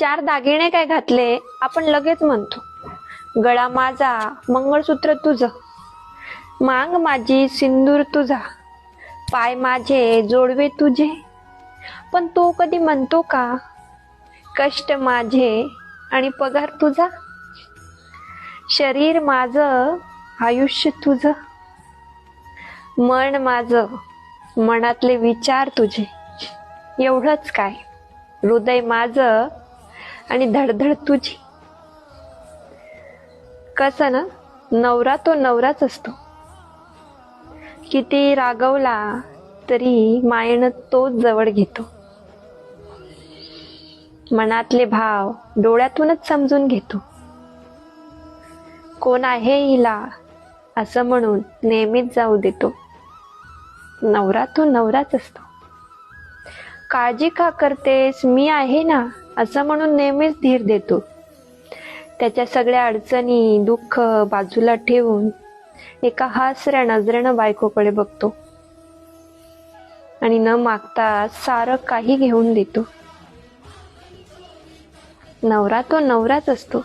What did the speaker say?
चार दागिने काय घातले आपण लगेच म्हणतो गळा माझा मंगळसूत्र तुझं मांग माझी सिंदूर तुझा पाय माझे जोडवे तुझे. पण तो कधी म्हणतो का कष्ट माझे आणि पगार तुझा शरीर माझं आयुष्य तुझं मन माझं मनातले विचार तुझे. एवढंच काय हृदय माझं आणि धडधड तुझी. कसं ना नवरा तो नवराच असतो. किती रागवला तरी मायेनं तोच जवळ घेतो. मनातले भाव डोळ्यातूनच समजून घेतो. कोण आहे हिला असं म्हणून नेहमीच जाऊ देतो. नवरा तो नवराच असतो. काळजी का करतेस? मी आहे ना. असं म्हणून नेहमीच धीर देतो. त्याच्या सगळ्या अडचणी दुःख बाजूला ठेवून एका हासऱ्या नजरेनं बायकोकडे बघतो. आणि न मागता सारं काही घेऊन देतो. नवरा तो नवराच असतो.